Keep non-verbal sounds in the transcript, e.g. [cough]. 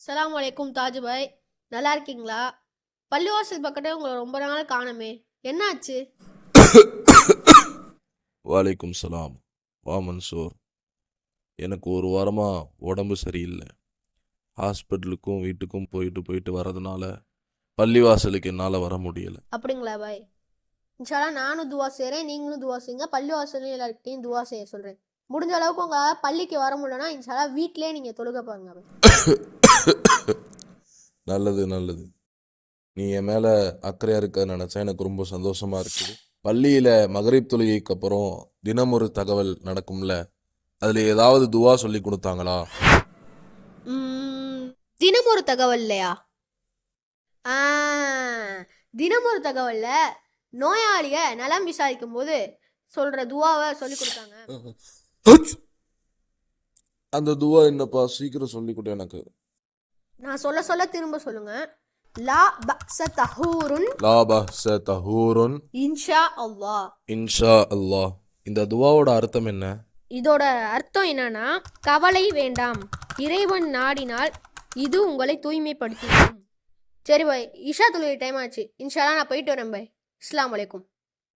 சலாம் வலைக்கும் தாஜ் பாய். நல்லா இருக்கீங்களா? பள்ளிவாசல் பக்கத்தே உங்களை ரொம்ப நாள் காணுமே. என்னாச்சு? வாலைக்கும் சலாம். வா மன்சூர். எனக்கு ஒரு வாரமாக உடம்பு சரியில்லை. ஹாஸ்பிட்டலுக்கும் வீட்டுக்கும் போயிட்டு போயிட்டு வரதுனால பள்ளிவாசலுக்கு என்னால் வர முடியலை. அப்படிங்களா பாய்? இன்ஷால்லா நானும் துவா செய்கிறேன் நீங்களும் துவா செய்யுங்க. பள்ளிவாசலையும் எல்லாருக்கிட்டையும் துவா செய்ய சொல்கிறேன் முடிஞ்ச அளவுக்கு உங்கள் பள்ளிக்கு வர முடியலன்னா இன்ஷால்லா வீட்டிலே நீங்கள் தொழுக பாருங்க நல்லது நல்லது. நீ என் மேலே அக்கறையாக இருக்க நினச்சா எனக்கு ரொம்ப சந்தோஷமாக இருக்குது பள்ளியில் மகரிப் தொழுகைக்கு அப்புறம் தினம் ஒரு தகவல் நடக்கும்ல? அதில் ஏதாவது துவா சொல்லி கொடுத்தாங்களா? தினம் ஒரு தகவல் இல்லையா? தினம் ஒரு தகவல்ல நோயாளிய நலம் விசாரிக்கும் போது சொல்ற துவாவை சொல்லி கொடுத்தாங்க. [laughs] அந்த துவா என்னப்பா? சீக்கிரம் சொல்லி கொடு எனக்கு. நான் சொல்ல சொல்ல திரும்ப சொல்லுங்க. லா பக்ஸ தஹூருன் லாபா ச தஹூருன் இன்ஷா அல்லாஹ் இன்ஷா அல்லாஹ் இந்த துவாவோட அர்த்தம் என்ன? இதோட அர்த்தம் என்னன்னா கவலை வேண்டாம். இறைவன் நாடினால் இது உங்களை தூய்மைப்படுத்திடும் சரி பாய். இஷா தொழுகை டைம் ஆச்சு. இன்ஷால்லா நான் போயிட்டு வரேன் பாய். அஸ்ஸலாமு அலைக்கும்.